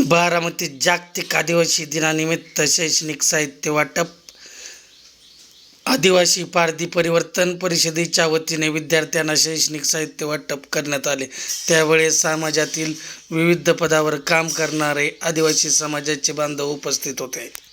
बारामती जागतिक आदिवासी दिनानिमित्त शैक्षणिक साहित्य वाटप आदिवासी पारधी परिवर्तन परिषदेच्या वतीने विद्यार्थ्यांना शैक्षणिक साहित्य वाटप करण्यात आले. त्यावेळेस समाजातील विविध पदावर काम करणारे आदिवासी समाजाचे बांधव उपस्थित होते.